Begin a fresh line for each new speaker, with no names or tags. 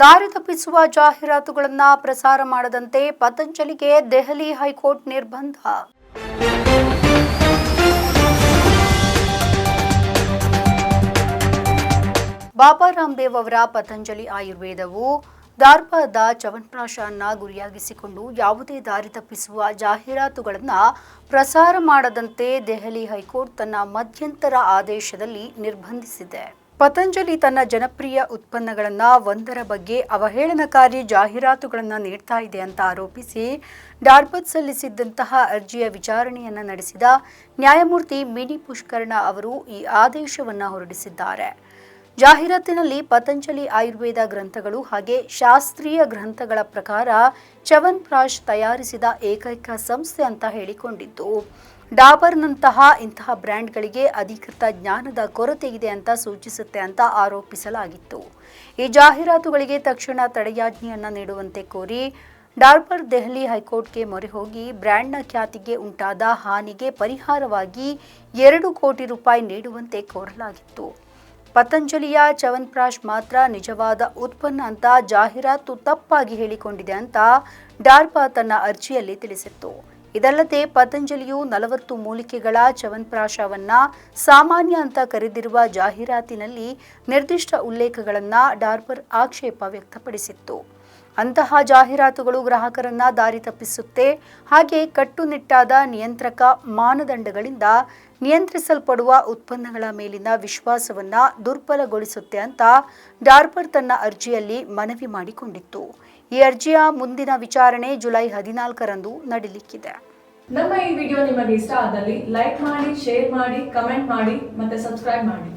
ದಾರಿ ತಪ್ಪಿಸುವ ಜಾಹೀರಾತುಗಳನ್ನು ಪ್ರಸಾರ ಮಾಡದಂತೆ ಪತಂಜಲಿಗೆ ದೆಹಲಿ ಹೈಕೋರ್ಟ್ ನಿರ್ಬಂಧ. ಬಾಬಾ ರಾಮದೇವ್ ಅವರ ಪತಂಜಲಿ ಆಯುರ್ವೇದವು ಧಾರವಾಡದ ಚವನ್ಪ್ರಾಶನ್ನ ಗುರಿಯಾಗಿಸಿಕೊಂಡು ಯಾವುದೇ ದಾರಿ ತಪ್ಪಿಸುವ ಜಾಹೀರಾತುಗಳನ್ನು ಪ್ರಸಾರ ಮಾಡದಂತೆ ದೆಹಲಿ ಹೈಕೋರ್ಟ್ ತನ್ನ ಮಧ್ಯಂತರ ಆದೇಶದಲ್ಲಿ ನಿರ್ಬಂಧಿಸಿದೆ. ಪತಂಜಲಿ ತನ್ನ ಜನಪ್ರಿಯ ಉತ್ಪನ್ನಗಳನ್ನು ಒಂದರ ಬಗ್ಗೆ ಅವಹೇಳನಕಾರಿ ಜಾಹೀರಾತುಗಳನ್ನು ನೀಡ್ತಾ ಇದೆ ಅಂತ ಆರೋಪಿಸಿ ಡಾರ್ಬತ್ ಸಲ್ಲಿಸಿದ್ದಂತಹ ಅರ್ಜಿಯ ವಿಚಾರಣೆಯನ್ನು ನಡೆಸಿದ ನ್ಯಾಯಮೂರ್ತಿ ಮಿನಿ ಪುಷ್ಕರ್ಣ ಅವರು ಈ ಆದೇಶವನ್ನು ಹೊರಡಿಸಿದ್ದಾರೆ. ಜಾಹೀರಾತಿನಲ್ಲಿ ಪತಂಜಲಿ ಆಯುರ್ವೇದ ಗ್ರಂಥಗಳು ಹಾಗೆ ಶಾಸ್ತ್ರೀಯ ಗ್ರಂಥಗಳ ಪ್ರಕಾರ ಚವನ್ಪ್ರಾಶ್ ತಯಾರಿಸಿದ ಏಕೈಕ ಸಂಸ್ಥೆ ಅಂತ ಹೇಳಿಕೊಂಡಿದ್ದು, ಡಾಬರ್ನಂತಹ ಇಂತಹ ಬ್ರ್ಯಾಂಡ್ಗಳಿಗೆ ಅಧಿಕೃತ ಜ್ಞಾನದ ಕೊರತೆ ಇದೆ ಅಂತ ಸೂಚಿಸುತ್ತೆ ಅಂತ ಆರೋಪಿಸಲಾಗಿತ್ತು. ಈ ಜಾಹೀರಾತುಗಳಿಗೆ ತಕ್ಷಣ ತಡೆಯಾಜ್ಞೆಯನ್ನು ನೀಡುವಂತೆ ಕೋರಿ ಡಾರ್ಬರ್ ದೆಹಲಿ ಹೈಕೋರ್ಟ್ಗೆ ಮೊರೆ ಹೋಗಿ ಬ್ರ್ಯಾಂಡ್ನ ಖ್ಯಾತಿಗೆ ಉಂಟಾದ ಹಾನಿಗೆ ಪರಿಹಾರವಾಗಿ ಎರಡು ಕೋಟಿ ರೂಪಾಯಿ ನೀಡುವಂತೆ ಕೋರಲಾಗಿತ್ತು. ಪತಂಜಲಿಯ ಚವನ್ಪ್ರಾಶ್ ಮಾತ್ರ ನಿಜವಾದ ಉತ್ಪನ್ನ ಅಂತ ಜಾಹೀರಾತು ತಪ್ಪಾಗಿ ಹೇಳಿಕೊಂಡಿದೆ ಅಂತ ಡಾರ್ಪಾ ತನ್ನ ಅರ್ಜಿಯಲ್ಲಿ ತಿಳಿಸಿತ್ತು. ಇದಲ್ಲದೆ ಪತಂಜಲಿಯು ನಲವತ್ತು ಮೂಲಿಕೆಗಳ ಚವನ್ಪ್ರಾಶವನ್ನ ಸಾಮಾನ್ಯ ಅಂತ ಕರೆದಿರುವ ಜಾಹೀರಾತಿನಲ್ಲಿ ನಿರ್ದಿಷ್ಟ ಉಲ್ಲೇಖಗಳನ್ನ ಡಾರ್ಪರ್ ಆಕ್ಷೇಪ ವ್ಯಕ್ತಪಡಿಸಿತ್ತು. ಅಂತಹ ಜಾಹೀರಾತುಗಳು ಗ್ರಾಹಕರನ್ನ ದಾರಿ ತಪ್ಪಿಸುತ್ತೆ. ಹಾಗೆ ಕಟ್ಟುನಿಟ್ಟಾದ ನಿಯಂತ್ರಕ ಮಾನದಂಡಗಳಿಂದ ನಿಯಂತ್ರಿಸಲ್ಪಡುವ ಉತ್ಪನ್ನಗಳ ಮೇಲಿನ ವಿಶ್ವಾಸವನ್ನ ದುರ್ಬಲಗೊಳಿಸುತ್ತೆ ಅಂತ ಡಾರ್ಪರ್ ತನ್ನ ಅರ್ಜಿಯಲ್ಲಿ ಮನವಿ ಮಾಡಿಕೊಂಡಿತ್ತು. ಈ ಅರ್ಜಿಯ ಮುಂದಿನ ವಿಚಾರಣೆ ಜುಲೈ ಹದಿನಾಲ್ಕರಂದು ನಡೆಯಲಿಕ್ಕಿದೆ
ನಮ್ಮ ಈ ವಿಡಿಯೋ ನಿಮಗೆ ಇಷ್ಟ ಆದಲ್ಲಿ ಲೈಕ್ ಮಾಡಿ, ಶೇರ್ ಮಾಡಿ, ಕಮೆಂಟ್ ಮಾಡಿ ಮತ್ತೆ ಸಬ್ಸ್ಕ್ರೈಬ್ ಮಾಡಿ.